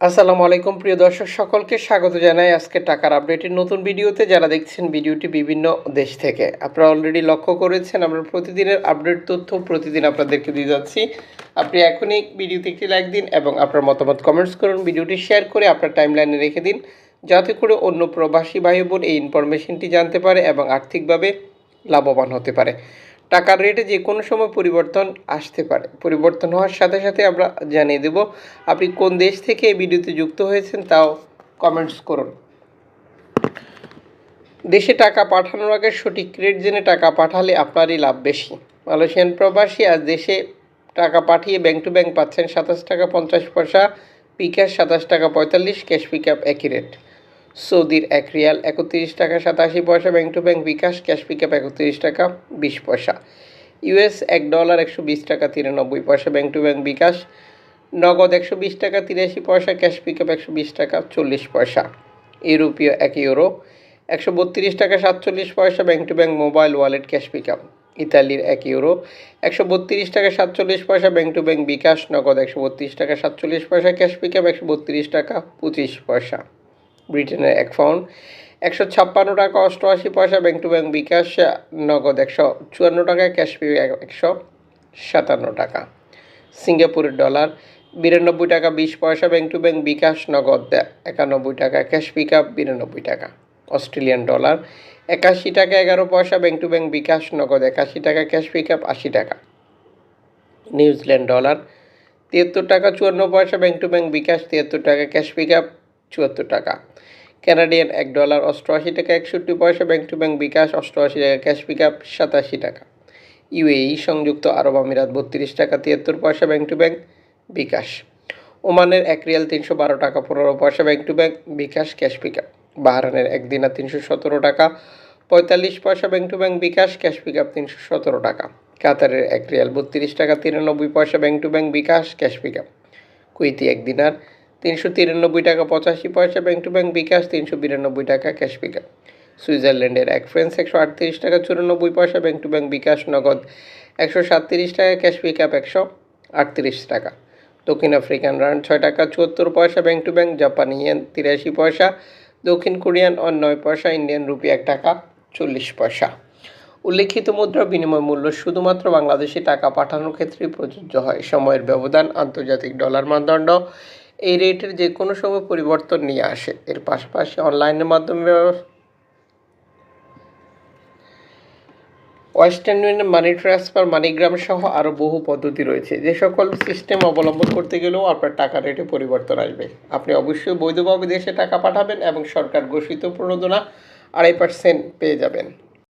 আসসালামু আলাইকুম, প্রিয় দর্শক, সকলকে স্বাগত জানাই আজকে টাকার আপডেটের নতুন ভিডিওতে। যারা দেখছেন ভিডিওটি বিভিন্ন দেশ থেকে, আপনারা অলরেডি লক্ষ্য করেছেন, আমরা প্রতিদিনের আপডেট তথ্য প্রতিদিন আপনাদেরকে দিয়ে যাচ্ছি। আপনি এখনই ভিডিওতে একটি লাইক দিন এবং আপনার মতামত কমেন্টস করুন, ভিডিওটি শেয়ার করে আপনার টাইমলাইনে রেখে দিন, যাতে করে অন্য প্রবাসী ভাই বোন এই ইনফরমেশনটি জানতে পারে এবং আর্থিকভাবে লাভবান হতে পারে। টাকার রেটে যে কোনো সময় পরিবর্তন আসতে পারে। পরিবর্তন হওয়ার সাথে সাথে আমরা জানিয়ে দেব আপনি কোন দেশ থেকে এই ভিডিওতে যুক্ত হয়েছেন তাও কমেন্টস করুন। দেশে টাকা পাঠানোর আগে সঠিক রেট জেনে টাকা পাঠালে আপনারই লাভ বেশি। মালয়েশিয়ান প্রবাসী আজ দেশে টাকা পাঠিয়ে ব্যাংক টু ব্যাংক পাচ্ছেন সাতাশ টাকা পঞ্চাশ পয়সা পিক্যাশ সাতাশ টাকা পঁয়তাল্লিশ ক্যাশ পিক আপ একই রেট সৌদির এক রিয়াল একত্রিশ টাকা সাতাশি পয়সা, bank to bank bKash, cash pick up একত্রিশ টাকা বিশ পয়সা। ইউএস এক ডলার একশো বিশ টাকা তিরানব্বই পয়সা, ব্যাংক টু ব্যাংক বিকাশ নগদ একশো বিশ টাকা তিরাশি পয়সা, ক্যাশ পিক আপ একশো বিশ টাকা চল্লিশ পয়সা। ইউরোপীয় এক ইউরো একশো বত্রিশ টাকা সাতচল্লিশ পয়সা, bank to bank mobile wallet cash pick up ইতালির এক ইউরো একশো বত্রিশ টাকা সাতচল্লিশ পয়সা, ব্যাংক টু ব্যাংক বিকাশ নগদ একশো বত্রিশ টাকা সাতচল্লিশ পয়সা, ক্যাশ পিক আপ একশো বত্রিশ টাকা পঁচিশ পয়সা। ব্রিটেনের এক পাউন্ড। একশো ছাপ্পান্ন টাকা অষ্টআশি পয়সা ব্যাংক টু ব্যাংক বিকাশ, নগদ একশো চুয়ান্ন টাকা, ক্যাশ পে একশো সাতান্ন টাকা। সিঙ্গাপুরের ডলার, বিরানব্বই টাকা বিশ পয়সা ব্যাংক টু ব্যাংক বিকাশ, নগদ একানব্বই টাকা, ক্যাশ পিক আপ বিরানব্বই টাকা। অস্ট্রেলিয়ান ডলার, একাশি টাকা এগারো পয়সা ব্যাংক টু ব্যাংক বিকাশ, নগদ একাশি টাকা, ক্যাশ পিক আপ আশি টাকা। নিউজিল্যান্ড ডলার তিয়াত্তর টাকা চুয়ান্ন পয়সা ব্যাংক টু ব্যাংক বিকাশ তিয়াত্তর টাকা ক্যাশ পিক আপ চুয়াত্তর টাকা। ক্যানাডিয়ান এক ডলার অষ্টআশি টাকা, একষট্টি পয়সা ব্যাংক টু ব্যাংক বিকাশ অষ্টআশি টাকা ক্যাশ পিক আপ সাতাশি টাকা। ইউএই সংযুক্ত আরব আমিরাত বত্রিশ টাকা, তিয়াত্তর পয়সা ব্যাংক টু ব্যাংক বিকাশ। ওমানের এক রিয়াল তিনশো বারো টাকা, পনেরো পয়সা bank to bank bKash cash pick up বাহারানের এক দিনা তিনশো সতেরো টাকা, পঁয়তাল্লিশ পয়সা bank to bank bKash cash pick up তিনশো সতেরো টাকা। কাতারের এক রিয়াল বত্রিশ টাকা, তিরানব্বই পয়সা bank to bank bKash cash pick up কুইতি এক দিনার তিনশো তিরানব্বই টাকা পঁচাশি পয়সা ব্যাংক টু ব্যাংক বিকাশ, তিনশো বিরানব্বই টাকা ক্যাশ পিকআপ। সুইজারল্যান্ডের এক ফ্রেন্স একশো আটত্রিশ টাকা চুরানব্বই পয়সা ব্যাংক টু ব্যাংক বিকাশ, নগদ একশো সাতত্রিশ টাকা ক্যাশ পিক আপ একশো আটত্রিশ টাকা। দক্ষিণ আফ্রিকান রান ছয় টাকা চুয়াত্তর পয়সা ব্যাংক টু ব্যাংক জাপানি ইয়েন তিরাশি পয়সা, দক্ষিণ কোরিয়ান অন নয় পয়সা, ইন্ডিয়ান রুপি এক টাকা চল্লিশ পয়সা। উল্লেখিত মুদ্রা বিনিময় মূল্য শুধুমাত্র বাংলাদেশে টাকা পাঠানোর ক্ষেত্রে প্রযোজ্য হয়। সময়ের ব্যবধান, আন্তর্জাতিক ডলার মানদণ্ড এই রেটের যে কোনো সময় পরিবর্তন নিয়ে আসে। এর পাশাপাশি অনলাইনের মাধ্যমে Western Union money transfer MoneyGram সহ আরও বহু পদ্ধতি রয়েছে। যে সকল সিস্টেম অবলম্বন করতে গেলেও আপনার টাকা রেটে পরিবর্তন আসবে। আপনি অবশ্যই বৈধভাবে দেশে টাকা পাঠাবেন এবং সরকার ঘোষিত প্রণোদনা আড়াই পার্সেন্ট পেয়ে যাবেন।